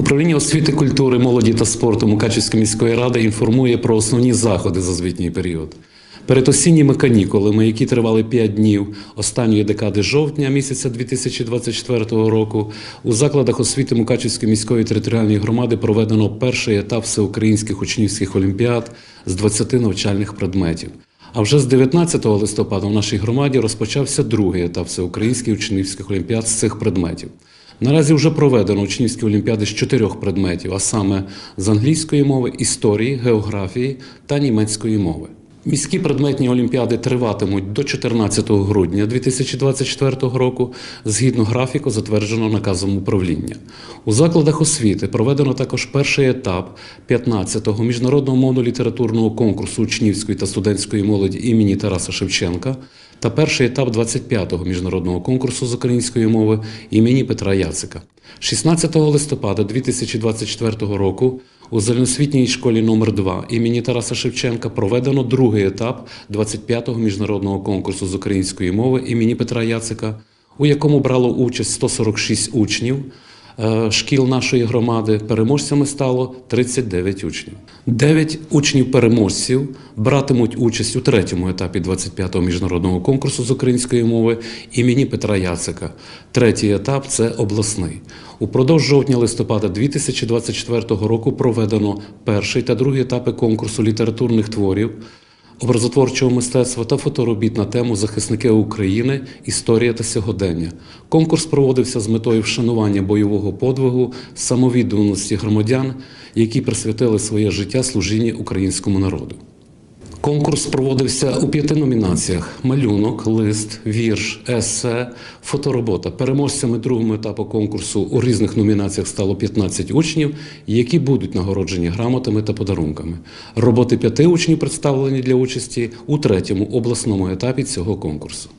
Управління освіти, культури, молоді та спорту Мукачівської міської ради інформує про основні заходи за звітній період. Перед осінніми канікулами, які тривали 5 днів останньої декади жовтня місяця 2024 року, у закладах освіти Мукачівської міської територіальної громади проведено перший етап всеукраїнських учнівських олімпіад з 20 навчальних предметів. А вже з 19 листопада в нашій громаді розпочався другий етап всеукраїнських учнівських олімпіад з цих предметів. Наразі вже проведено учнівські олімпіади з чотирьох предметів, а саме з англійської мови, історії, географії та німецької мови. Міські предметні олімпіади триватимуть до 14 грудня 2024 року згідно графіку, затвердженого наказом управління. У закладах освіти проведено також перший етап 15-го міжнародного мовно-літературного конкурсу учнівської та студентської молоді імені Тараса Шевченка та перший етап 25-го міжнародного конкурсу з української мови імені Петра Яцика. 16 листопада 2024 року у загальноосвітній школі номер 2 імені Тараса Шевченка проведено другий етап 25-го міжнародного конкурсу з української мови імені Петра Яцика, у якому брало участь 146 учнів шкіл нашої громади. Переможцями стало 39 учнів. 9 учнів-переможців братимуть участь у третьому етапі 25-го міжнародного конкурсу з української мови імені Петра Яцика. Третій етап це обласний. Упродовж жовтня-листопада 2024 року проведено перший та другий етапи конкурсу літературних творів образотворчого мистецтва та фоторобіт на тему Захисники України, історія та сьогодення. Конкурс проводився з метою вшанування бойового подвигу, самовідданості громадян, які присвятили своє життя служінні українському народу. Конкурс проводився у п'яти номінаціях: малюнок, лист, вірш, есе, фоторобота. Переможцями другого етапу конкурсу у різних номінаціях стало 15 учнів, які будуть нагороджені грамотами та подарунками. Роботи п'яти учнів представлені для участі у третьому обласному етапі цього конкурсу.